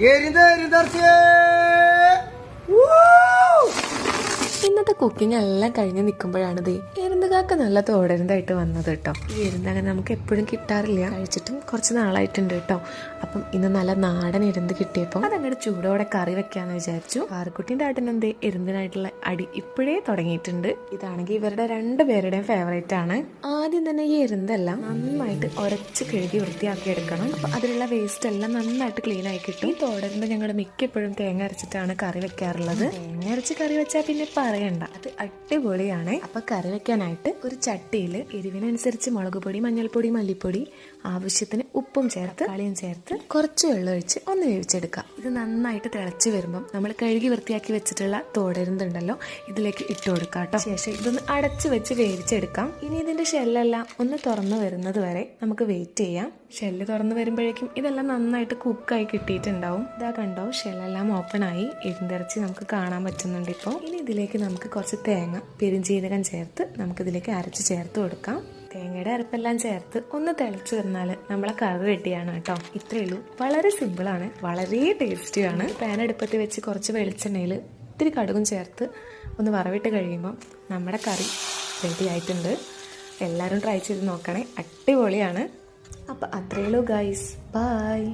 എരിന്ത് എരിന്തർച്ചേ ഇന്നത്തെ കുക്കിംഗ് എല്ലാം കഴിഞ്ഞ് നിൽക്കുമ്പോഴാണ് ദേ എരുന്തകാക്ക നല്ല തോടരുന്നതായിട്ട് വന്നത് കേട്ടോ. ഈ എരുന്തങ്ങനെ നമുക്ക് എപ്പോഴും കിട്ടാറില്ല. കഴിച്ചിട്ടും കുറച്ച് നാളായിട്ടുണ്ട് കേട്ടോ. അപ്പം ഇന്ന് നല്ല നാടൻ എരുന്ത് കിട്ടിയപ്പോൾ അതങ്ങോട്ട് ചൂടോടെ കറി വെക്കാന്ന് വിചാരിച്ചു. പാറക്കുട്ടിന്റെ ആട്ടിനെന്ത് എരുന്തിനായിട്ടുള്ള അടി ഇപ്പോഴേ തുടങ്ങിയിട്ടുണ്ട്. ഇതാണെങ്കിൽ ഇവരുടെ രണ്ടുപേരുടെയും ഫേവറേറ്റ് ആണ്. ആദ്യം തന്നെ ഈ എരുന്തെല്ലാം നന്നായിട്ട് ഉരച്ച് കഴുകി വൃത്തിയാക്കി എടുക്കണം. അപ്പൊ അതിലുള്ള വേസ്റ്റ് എല്ലാം നന്നായിട്ട് ക്ലീൻ ആയി കിട്ടും. ഈ ഞങ്ങൾ മിക്കപ്പോഴും തേങ്ങ അരച്ചിട്ടാണ് കറി വെക്കാറുള്ളത്. തേങ്ങ അരച്ച് കറി വെച്ചാൽ പിന്നെ പറയണ്ട. അത് അടിപൊളിയാണ്. അപ്പൊ കറി വെക്കാനായിട്ട് ഒരു ചട്ടിയിൽ എരിവിനനുസരിച്ച് മുളക് പൊടി മഞ്ഞൾപ്പൊടി മല്ലിപ്പൊടി ആവശ്യത്തിന് ഉപ്പും ചേർത്ത് കളിയും ചേർത്ത് കുറച്ച് വെള്ളം ഒഴിച്ച് ഒന്ന് വേവിച്ചെടുക്കാം. ഇത് നന്നായിട്ട് തിളച്ച് വരുമ്പം നമ്മൾ കഴുകി വൃത്തിയാക്കി വെച്ചിട്ടുള്ള തോടരുന്നുണ്ടല്ലോ ഇതിലേക്ക് ഇട്ട് കൊടുക്കാം കേട്ടോ ശേഷം ഇതൊന്ന് അടച്ച് വെച്ച് വേവിച്ചെടുക്കാം. ഇനി ഇതിന്റെ ഷെല്ലെല്ലാം ഒന്ന് തുറന്ന് വരുന്നത് വരെ നമുക്ക് വെയിറ്റ് ചെയ്യാം. ഷെല്ല് തുറന്ന് വരുമ്പോഴേക്കും ഇതെല്ലാം നന്നായിട്ട് കുക്കായി കിട്ടിയിട്ടുണ്ടാവും. ഇതാ കണ്ടോ ഷെല്ലെല്ലാം ഓപ്പൺ ആയി. ഇരുന്നിറച്ചി നമുക്ക് കാണാൻ പറ്റുന്നുണ്ട് ഇപ്പോൾ ഇനി ഇതിലേക്ക് നമുക്ക് കുറച്ച് തേങ്ങ പെരുംജീരകം ചേർത്ത് നമുക്ക് ഇതിലേക്ക് അരച്ച് ചേർത്ത് കൊടുക്കാം. തേങ്ങയുടെ അരപ്പെല്ലാം ചേർത്ത് ഒന്ന് തിളച്ചു വന്നാൽ നമ്മളെ കറി റെഡിയാണ് കേട്ടോ. ഇത്രയേ ഉള്ളൂ. വളരെ സിമ്പിളാണ് വളരെ ടേസ്റ്റിയാണ് പാൻ അടുപ്പത്ത് വെച്ച് കുറച്ച് വെളിച്ചെണ്ണയിൽ ഇത്തിരി കടുകും ചേർത്ത് ഒന്ന് വറവിട്ട് കഴിയുമ്പോൾ നമ്മുടെ കറി റെഡി ആയിട്ടുണ്ട്. എല്ലാവരും ട്രൈ ചെയ്ത് നോക്കണേ. അടിപൊളിയാണ്. അപ്പോൾ അത്രയേ ഉള്ളൂ ഗൈസ് ബൈ